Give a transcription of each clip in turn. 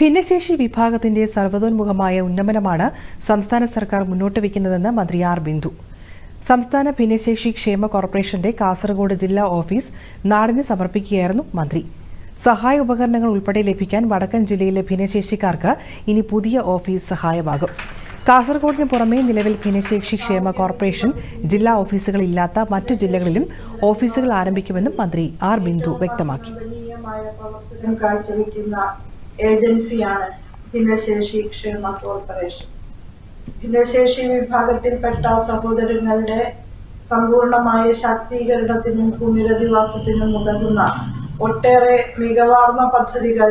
ഭിന്നശേഷി വിഭാഗത്തിന്റെ സർവതോന്മുഖമായ ഉന്നമനമാണ് സംസ്ഥാന സർക്കാർ മുന്നോട്ട് വയ്ക്കുന്നതെന്ന് മന്ത്രി ആർ ബിന്ദു. സംസ്ഥാന ഭിന്നശേഷി ക്ഷേമ കോർപ്പറേഷന്റെ കാസർഗോഡ് ജില്ലാ ഓഫീസ് നാടിന് സമർപ്പിക്കുകയായിരുന്നു മന്ത്രി. സഹായ ഉപകരണങ്ങൾ ഉൾപ്പെടെ ലഭിക്കാൻ വടക്കൻ ജില്ലയിലെ ഭിന്നശേഷിക്കാർക്ക് ഇനി പുതിയ ഓഫീസ് സഹായമാകും. കാസർഗോഡിന് പുറമെ നിലവിൽ ഭിന്നശേഷി ക്ഷേമ കോർപ്പറേഷൻ ജില്ലാ ഓഫീസുകളില്ലാത്ത മറ്റു ജില്ലകളിലും ഓഫീസുകൾ ആരംഭിക്കുമെന്നും മന്ത്രി ആർ ബിന്ദു വ്യക്തമാക്കി. ഏജൻസിയാണ് ഭിന്നശേഷി ക്ഷേമ കോർപ്പറേഷൻ. ഭിന്നശേഷി വിഭാഗത്തിൽപ്പെട്ട സഹോദരങ്ങളുടെ സമ്പൂർണമായ ശാക്തീകരണത്തിനും പുനരധിവാസത്തിനും ഉതകുന്ന ഒട്ടേറെ മികവാർന്ന പദ്ധതികൾ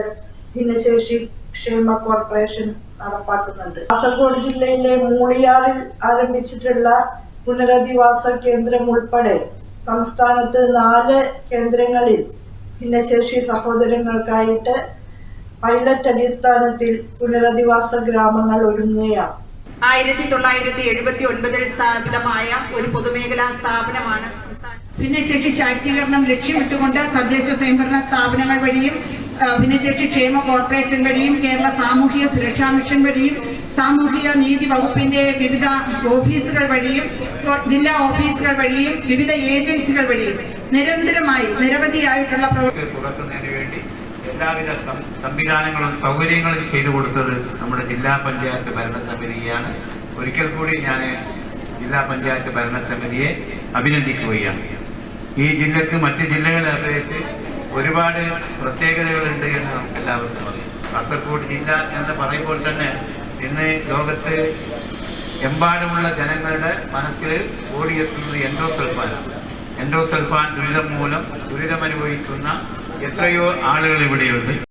ഭിന്നശേഷി ക്ഷേമ കോർപ്പറേഷൻ നടപ്പാക്കുന്നുണ്ട്. കാസർഗോഡ് ജില്ലയിലെ മൂളിയാറിൽ ആരംഭിച്ചിട്ടുള്ള പുനരധിവാസ കേന്ദ്രം ഉൾപ്പെടെ സംസ്ഥാനത്ത് നാല് കേന്ദ്രങ്ങളിൽ ഭിന്നശേഷി സഹോദരങ്ങൾക്കായിട്ട് പൈലറ്റ് അടിസ്ഥാനത്തിൽ പുനരധിവാസ ഗ്രാമങ്ങൾ ഒരുങ്ങുകയാണ്. ആയിരത്തി തൊള്ളായിരത്തി എഴുപത്തി ഒൻപതിൽ സ്ഥാപിതമായ ഒരു പൊതുമേഖലാ സ്ഥാപനമാണ് ഭിന്നശേഷി ശാക്തീകരണം ലക്ഷ്യമിട്ടുകൊണ്ട് തദ്ദേശ സ്വയംഭരണ സ്ഥാപനങ്ങൾ വഴിയും ഭിന്നശേഷി ക്ഷേമ കോർപ്പറേഷൻ വഴിയും കേരള സാമൂഹിക സുരക്ഷാ മിഷൻ വഴിയും സാമൂഹിക നീതി വകുപ്പിന്റെ വിവിധ ഓഫീസുകൾ വഴിയും ജില്ലാ ഓഫീസുകൾ വഴിയും വിവിധ ഏജൻസികൾ വഴിയും നിരന്തരമായി നിരവധിയായിട്ടുള്ള പ്രവർത്തനം ഓഫീസ് തുറക്കുന്നതിന് വേണ്ടി എല്ലാവിധ സംവിധാനങ്ങളും സൗകര്യങ്ങളും ചെയ്തു കൊടുത്തത് നമ്മുടെ ജില്ലാ പഞ്ചായത്ത് ഭരണസമിതിയാണ്. ഒരിക്കൽ കൂടി ഞാൻ ജില്ലാ പഞ്ചായത്ത് ഭരണസമിതിയെ അഭിനന്ദിക്കുകയാണ്. ഈ ജില്ലക്ക് മറ്റ് ജില്ലകളെ അപേക്ഷിച്ച് ഒരുപാട് പ്രത്യേകതകളുണ്ട് എന്ന് നമുക്ക് എല്ലാവർക്കും അറിയാം. കാസർഗോഡ് ജില്ല എന്ന് പറയുമ്പോൾ തന്നെ ഇന്ന് ലോകത്ത് എമ്പാടുമുള്ള ജനങ്ങളുടെ മനസ്സിൽ ഓടിയെത്തുന്നത് എൻഡോസൾഫാനാണ്. എൻഡോസൾഫാൻ ദുരിതം മൂലം ദുരിതമനുഭവിക്കുന്ന എത്രയോ ആളുകൾ ഇവിടെയുണ്ട്